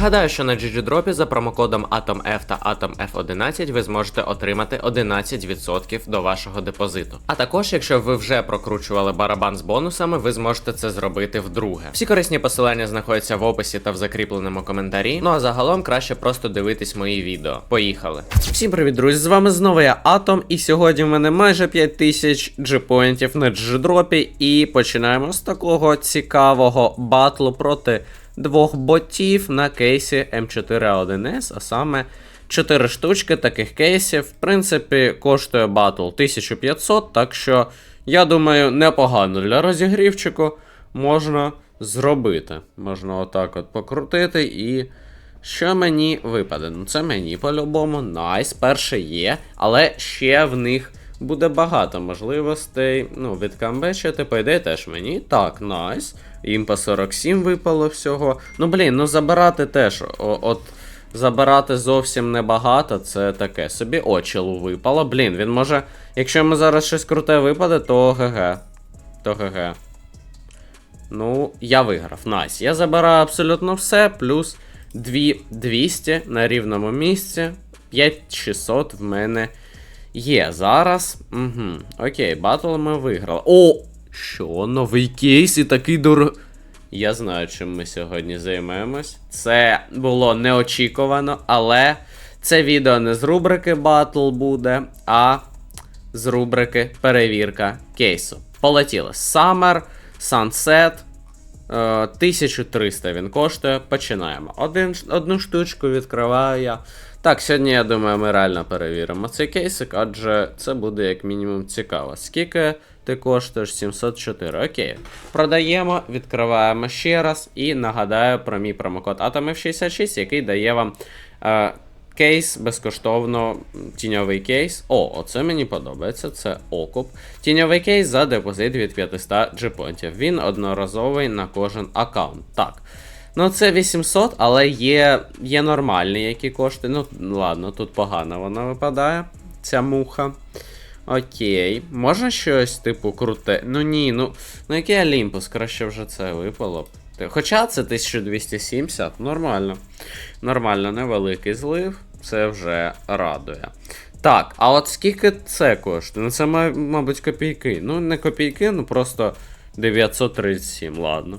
Нагадаю, що на GGDrop за промокодом AtomF та AtomF11 ви зможете отримати 11% до вашого депозиту. А також, якщо ви вже прокручували барабан з бонусами, ви зможете це зробити вдруге. Всі корисні посилання знаходяться в описі та в закріпленому коментарі. Ну а загалом краще просто дивитись мої відео. Поїхали. Всім привіт, друзі! З вами знову я Атом, і сьогодні в мене майже 5000 джипоінтів на джидропі. І починаємо з такого цікавого батлу проти двох ботів на кейсі М4А1С, а саме 4 штучки таких кейсів. В принципі, коштує батл 1500, так що, я думаю, непогано для розігрівчику можна зробити. Можна отак от покрутити і. Що мені випаде? Ну це мені по-любому. Найс, перше є, але ще в них буде багато можливостей. Ну, відкамбечити, по ідеї теж мені. Так, найс. Імпа 47 випало всього. Ну, блін, ну забирати теж. От забирати зовсім небагато, це таке. Собі очілу випало. Блін, він може. Якщо йому зараз щось круте випаде, то ГГ. То ГГ. Ну, я виграв. Найс. Я забираю абсолютно все, плюс 2200 на рівному місці. 5600 в мене є зараз. Угу. Окей, батл ми виграли. О! Що, новий кейс і такий дорогий. Я знаю, чим ми сьогодні займемось. Це було неочікувано, але це відео не з рубрики Батл буде, а з рубрики Перевірка кейсу. Полетіли. Summer, Sunset. Е, 1300 він коштує. Починаємо. Один, одну штучку відкриваю я. Так, сьогодні, я думаю, ми реально перевіримо цей кейсик, адже це буде як мінімум цікаво. Скільки ти коштуєш 704. Окей. Продаємо, відкриваємо ще раз і нагадаю про мій промокод AtomF66, який дає вам е, кейс безкоштовно, тіньовий кейс. О, оце мені подобається, це окуп. Тіньовий кейс за депозит від 500 джипонтів. Він одноразовий на кожен аккаунт. Так. Ну, це 800, але є, є нормальні, які коштують. Ну, ладно, тут погано вона випадає, ця муха. Окей. Можна щось, типу, круте. Ну ні, ну. Ну який Олімпус, краще вже це випало б. Хоча це 1270, нормально. Нормально, невеликий злив, це вже радує. Так, а от скільки це коштує? Ну це, мабуть, копійки. Ну, не копійки, ну просто 937, ладно.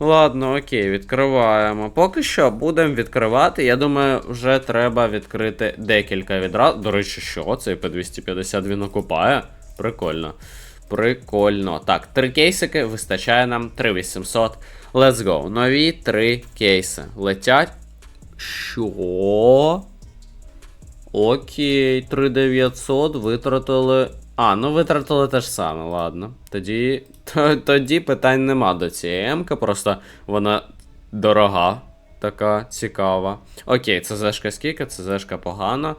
Ладно, окей, відкриваємо. Поки що будемо відкривати. Я думаю, вже треба відкрити декілька відразу. До речі, що цей P250 він окупає? Прикольно. Прикольно. Так, три кейсики вистачає нам 3800. Let's go. Нові три кейси. Летять. Що? Окей, 3900 витратили. А, ну витратили те ж саме, ладно. Тоді. Тоді питань нема до цієї М-ки, просто вона дорога, така цікава. Окей, це зешка скільки, це зешка погано.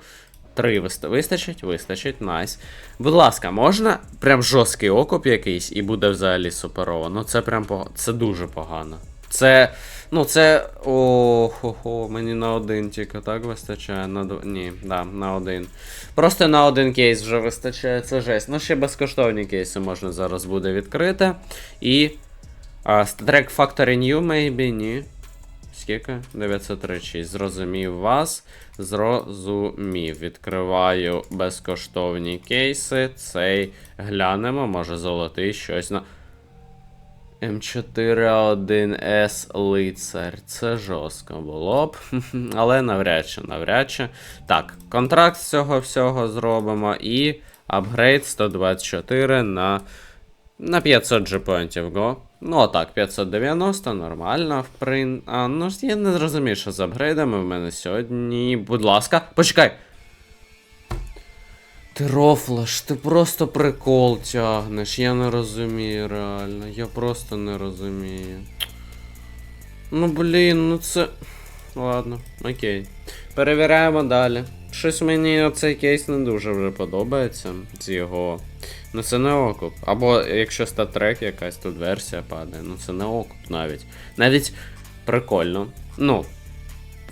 Три вист... вистачить? Вистачить, найс. Будь ласка, можна прям жорсткий окуп якийсь і буде взагалі суперово. Ну це прям погано. Це дуже погано. Це. Ну, це. О, хо, хо мені на один тільки так вистачає. На дв... Ні, да, на один. Просто на один кейс вже вистачає, це жесть. Ну, ще безкоштовні кейси можна зараз буде відкрити. І. А, Factory New, maybe, ні. Скільки? 936. Зрозумів вас. Зрозумів. Відкриваю безкоштовні кейси. Цей глянемо, може золотий щось на. М4А1С лицар. Це жорстко було б. Але навряд чи, навряд чи. Так, контракт з цього всього зробимо і апгрейд 124 на. На 500 джепоінтів го. Ну, отак, 590, нормально, в прин. А, ну я не зрозумів, що з апгрейдами в мене сьогодні. Будь ласка, почекай. Ти рофлаш, ти просто прикол тягнеш. Я не розумію, реально. Я просто не розумію. Ну блін, ну це. Ладно, окей. Перевіряємо далі. Щось мені оцей кейс не дуже вже подобається з його. Ну це не окуп. Або якщо статрек якась тут версія падає, ну це не окуп навіть. Навіть прикольно. Ну,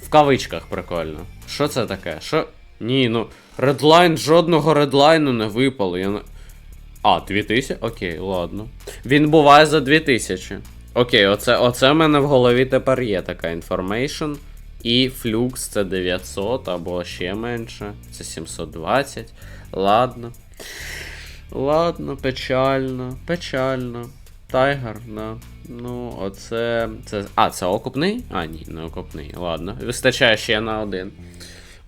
в кавичках прикольно. Що це таке? Що. Ні, ну. Редлайн, жодного редлайну не випало. Я. А, 2000? Окей, ладно. Він буває за 2000. Окей, оце, оце в мене в голові тепер є така інформейшн. І флюкс це 900 або ще менше. Це 720. Ладно. Ладно, печально, печально. Тайгер, да. Ну, оце. Це. А, це окупний? А, ні, не окупний. Ладно. Вистачає ще на один.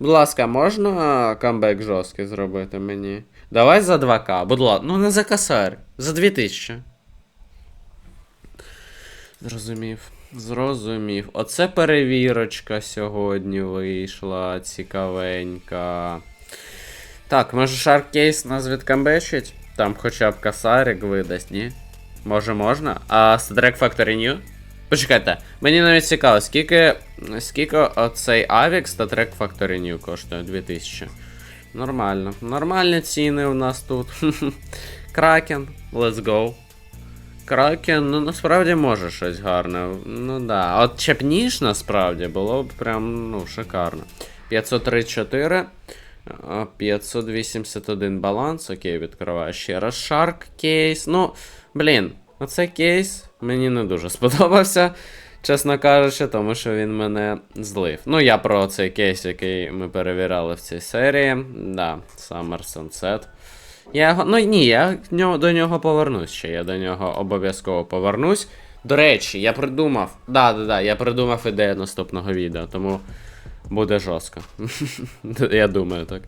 Будь ласка, можна камбек жорсткий зробити мені? Давай за 2К, будь ласка. Ну не за косарь. За 2000. Зрозумів. Зрозумів. Оце перевірочка сьогодні вийшла. Цікавенька. Так, може шаркейс нас відкамбечить? Там хоча б косарик видасть, ні? Може можна? А Stadrack Factory New? Почекайте, мені навіть цікаво, скільки. Скільки оцей Avix Statrack Factory New коштує 2000. Нормально. Нормальні ціни у нас тут. Кракен, let's go. Кракен, ну насправді може щось гарне. Ну да. От чеп ніж насправді було б прям ну, шикарно. 534. 581 баланс. Окей, відкриваю ще раз. Shark кейс. Ну, блін, оцей кейс мені не дуже сподобався. Чесно кажучи, тому що він мене злив. Ну, я про цей кейс, який ми перевіряли в цій серії. Да, Summer Sunset. Я його. Ну ні, я до нього повернусь ще. Я до нього обов'язково повернусь. До речі, я придумав. Да, да, да, я придумав ідею наступного відео, тому буде жорстко. я думаю, так.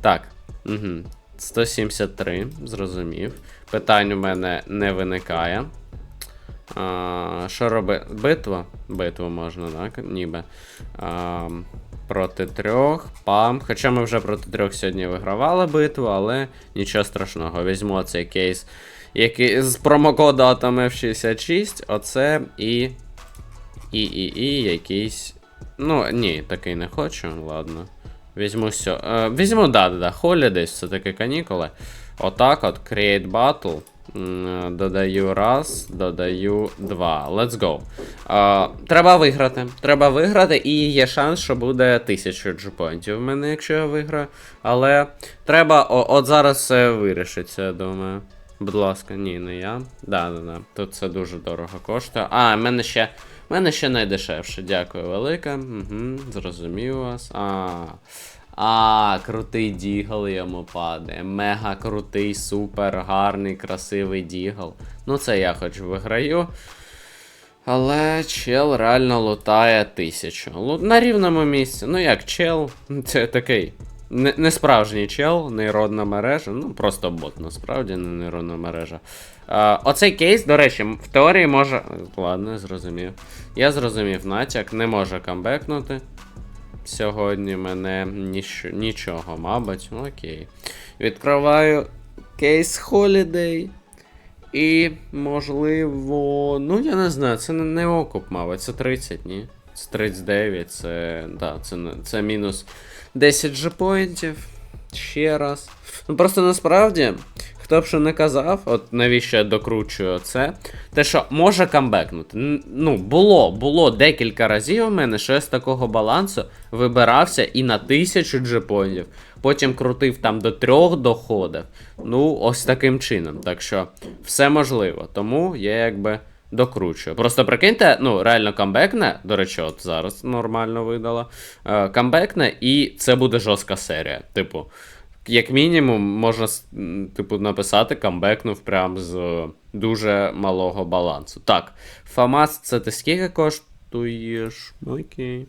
Так. Угу. 173, зрозумів. Питань у мене не виникає. А, що робити? Битва? Битву можна, так? Ніби. А, проти трьох. Пам. Хоча ми вже проти трьох сьогодні вигравали битву, але нічого страшного. Візьму цей кейс, який з промокоду AtomF66. Оце і. І, і, і якийсь. Ну, ні, такий не хочу, ладно. Візьму все. Е, візьму, да, да, да. Holidays, це таки канікули. Отак от, Create Battle. Додаю раз, додаю два. Let's go. Е, треба виграти. Треба виграти, і є шанс, що буде 1000 джупонтів в мене, якщо я виграю. Але треба. О, от зараз все вирішиться, я думаю. Будь ласка, ні, не я. Да, да, да. Тут це дуже дорого коштує. А, в мене ще. В мене ще найдешевше. Дякую велике. Угу, зрозумів вас. А. А, крутий дігл йому падає. Мега крутий, супер, гарний, красивий дігл. Ну, це я хоч виграю. Але чел реально лутає тисячу. На рівному місці. Ну як чел, це такий. Не, не справжній чел, нейронна мережа. Ну, просто бот, насправді, не нейронна мережа. А, оцей кейс, до речі, в теорії може. Ладно, зрозумів. Я зрозумів натяк, не може камбекнути. Сьогодні мене ніч... нічого, мабуть. Ну, Окей. Відкриваю кейс Holiday. І, можливо. Ну, я не знаю, це не, окуп, мабуть, це 30, ні. Це 39, це. Да, це, це мінус 10 джепоінтів. Ще раз. Ну просто насправді, хто б що не казав, от навіщо я докручую це, те, що може камбекнути. Ну, було, було декілька разів у мене, що я з такого балансу вибирався і на тисячу джепоінтів. Потім крутив там до трьох доходів. Ну, ось таким чином. Так що все можливо. Тому я якби докручую. Просто прикиньте, ну, реально камбекне, до речі, от зараз нормально видала. Е, камбекне, і це буде жорстка серія. Типу, як мінімум, можна типу, написати камбекнув прям з дуже малого балансу. Так, Фамас, це ти скільки коштуєш? Окей.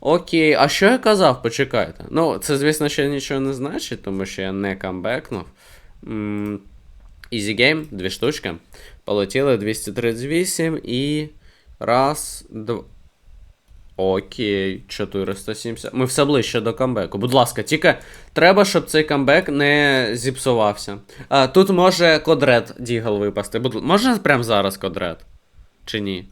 Окей, а що я казав? Почекайте. Ну, це, звісно, ще нічого не значить, тому що я не камбекнув. Easy Game, дві штучки. Полетіли 238 і. Раз, два. Окей, 470. Ми все ближче до камбеку. Будь ласка, тільки треба, щоб цей камбек не зіпсувався. А, тут може кодред Дігл випасти. Будь... Можна прямо зараз кодред? Чи ні?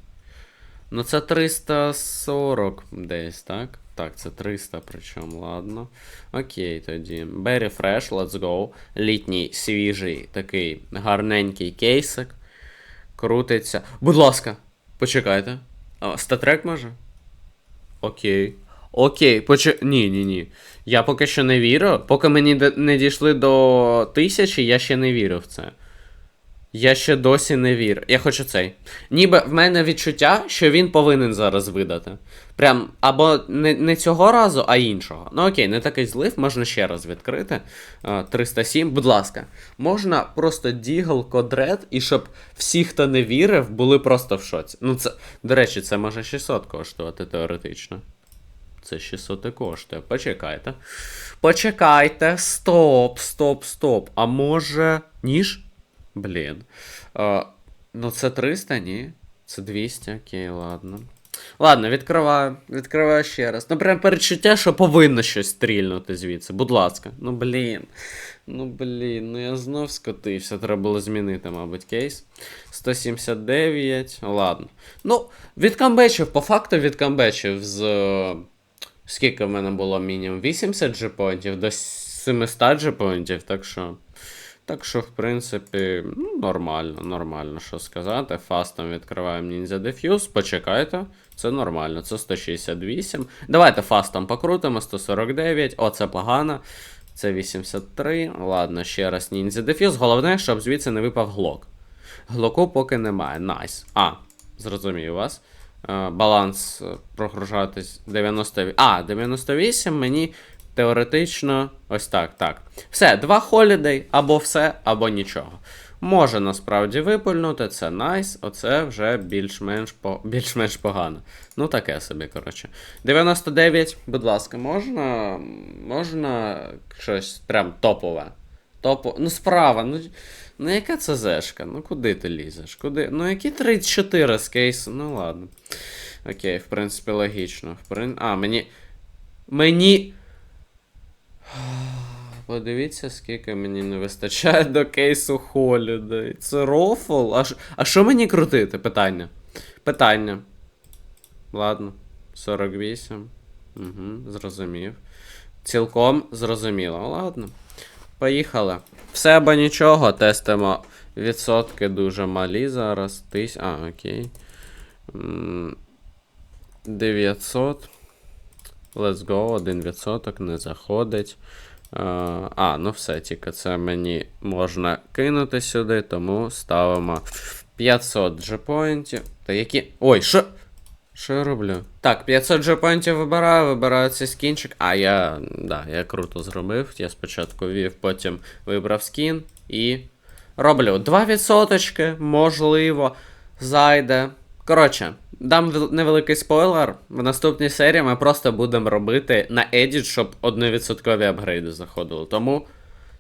Ну це 340 десь, так? Так, це 300, причому, ладно. Окей, тоді. Berry Fresh, let's go. Літній свіжий такий гарненький кейсик. Крутиться. Будь ласка, почекайте. Статрек може? Окей. Окей, поче... Ні, ні, ні. Я поки що не вірю. Поки мені не дійшли до тисячі, я ще не вірю в це. Я ще досі не вірю. Я хочу цей. Ніби в мене відчуття, що він повинен зараз видати. Прям або не, не цього разу, а іншого. Ну окей, не такий злив, можна ще раз відкрити. 307, будь ласка, можна просто дігл кодред, і щоб всі, хто не вірив, були просто в шоці. Ну, це, до речі, це може 600 коштувати теоретично. Це 600 і коштує. Почекайте. Почекайте. Стоп, стоп, стоп. А може. Ніж? Блін. А, ну це 300, ні? Це 200, окей, ладно. Ладно, відкриваю. Відкриваю ще раз. Ну, прям перечуття, що повинно щось стрільнути звідси. Будь ласка. Ну блін. Ну блін, ну я знов скотився. Треба було змінити, мабуть, кейс. 179. Ладно. Ну, відкамбечив, по факту відкамбечив з. Скільки в мене було мінімум? 80 джепоінтів до 700 джепоінтів, так що. Так що, в принципі, ну, нормально, нормально, що сказати. Фастом відкриваємо Ninja Diffuse. Почекайте, це нормально, це 168. Давайте фастом покрутимо, 149. О, це погано. Це 83. Ладно, ще раз Ninja Diffuse. Головне, щоб звідси не випав глок. Глоку поки немає. Найс. А, зрозумів вас. Е, Баланс е, прогружатись 98. А, 98 мені теоретично ось так. так. Все, два холідей, або все, або нічого. Може насправді випульнути, це найс, оце вже більш-менш по... більш-менш погано. Ну, таке собі, коротше. 99, будь ласка, можна. Можна щось прям топове. Топо... Ну, справа, ну. Ну, яка це зешка? Ну куди ти лізеш? Куди? Ну, які 34 з кейсу? Ну ладно. Окей, в принципі, логічно. В прин... А, мені. Мені. Подивіться, скільки мені не вистачає до кейсу Holiday. Це рофл? А, а що мені крутити? Питання. Питання. Ладно. 48. Угу, зрозумів. Цілком зрозуміло. Ладно. Поїхали. Все або нічого, тестимо. Відсотки дуже малі зараз. Тись... А, окей. 900. Let's go, 1% не заходить. Е, А, ну все, тільки це мені можна кинути сюди, тому ставимо 500 джепоінтів. Та які. Ой, що? Що я роблю? Так, 500 джепоінтів вибираю, вибираю цей скінчик. А я. Да, я круто зробив. Я спочатку ввів, потім вибрав скін і. Роблю 2%, можливо, зайде. Коротше, дам невеликий спойлер. В наступній серії ми просто будемо робити на Edit, щоб 1% апгрейди заходили. Тому,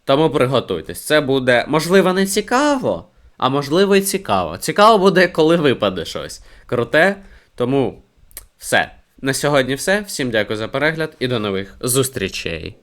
тому приготуйтесь. Це буде, можливо, не цікаво, а можливо і цікаво. Цікаво буде, коли випаде щось. Круте. Тому все. На сьогодні все. Всім дякую за перегляд і до нових зустрічей.